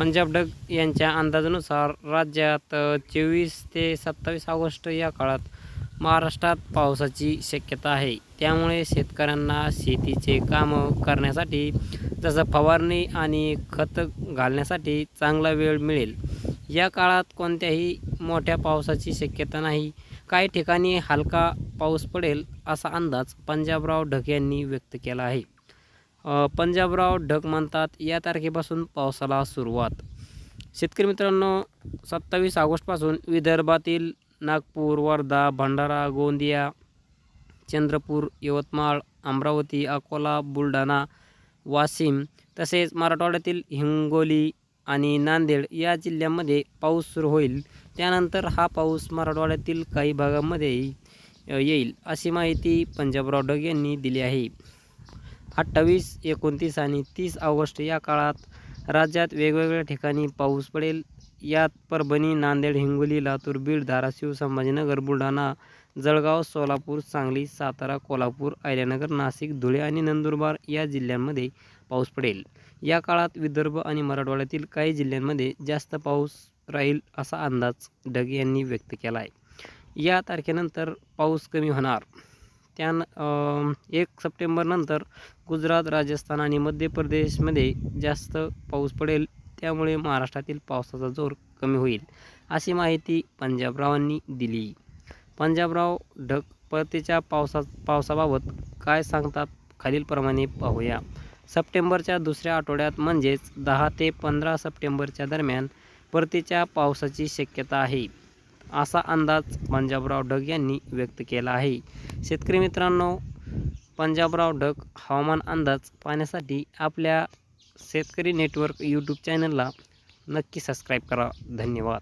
पंजाब डग यांच्या अंदाजानुसार राज्यात चोवीस ते सत्तावीस ऑगस्ट या काळात महाराष्ट्रात पावसाची शक्यता आहे. त्यामुळे शेतकऱ्यांना शेतीचे कामं करण्यासाठी जसं फवारणी आणि खत घालण्यासाठी चांगला वेळ मिळेल. या काळात कोणत्याही मोठ्या पावसाची शक्यता नाही. काही ठिकाणी हलका पाऊस पडेल असा अंदाज पंजाबराव ढग यांनी व्यक्त केला आहे. पंजाबराव ढग म्हणतात या तारखेपासून पावसाला सुरुवात. शेतकरी मित्रांनो सत्तावीस ऑगस्टपासून विदर्भातील नागपूर वर्धा भंडारा गोंदिया चंद्रपूर यवतमाळ अमरावती अकोला बुलढाणा वाशिम तसेच मराठवाड्यातील हिंगोली आणि नांदेड या जिल्ह्यांमध्ये पाऊस सुरू होईल. त्यानंतर हा पाऊस मराठवाड्यातील काही भागांमध्येही येईल अशी माहिती पंजाबराव ढग यांनी दिली आहे. अठ्ठावीस एकोणतीस आणि तीस ऑगस्ट या काळात राज्यात वेगवेगळ्या ठिकाणी पाऊस पडेल. यात परभणी नांदेड हिंगोली लातूर बीड धाराशिव संभाजीनगर बुलढाणा जळगाव सोलापूर सांगली सातारा कोल्हापूर अहिल्यानगर नाशिक धुळे आणि नंदुरबार या जिल्ह्यांमध्ये पाऊस पडेल. या काळात विदर्भ आणि मराठवाड्यातील काही जिल्ह्यांमध्ये जास्त पाऊस राहील असा अंदाज ढग यांनी व्यक्त केला आहे या तारखेनंतर पाऊस कमी होणार. त्यान एक सप्टेंबरनंतर गुजरात राजस्थान आणि मध्य प्रदेशमध्ये जास्त पाऊस पडेल. त्यामुळे महाराष्ट्रातील पावसाचा जोर कमी होईल अशी माहिती पंजाबरावांनी दिली. पंजाबराव ढग परतीच्या पावसा पावसाबाबत काय सांगतात खालीलप्रमाणे पाहूया. सप्टेंबरच्या दुसऱ्या आठवड्यात म्हणजेच दहा ते पंधरा सप्टेंबरच्या दरम्यान परतीच्या पावसाची शक्यता आहे. असा अंदाज पंजाबराव ढग यांनी व्यक्त केला आहे. शेतकरी मित्रांनो पंजाबराव ढग हवामान अंदाज पाहण्यासाठी आपल्या शेतकरी नेटवर्क यूट्यूब चॅनलला नक्की सबस्क्राईब करा. धन्यवाद.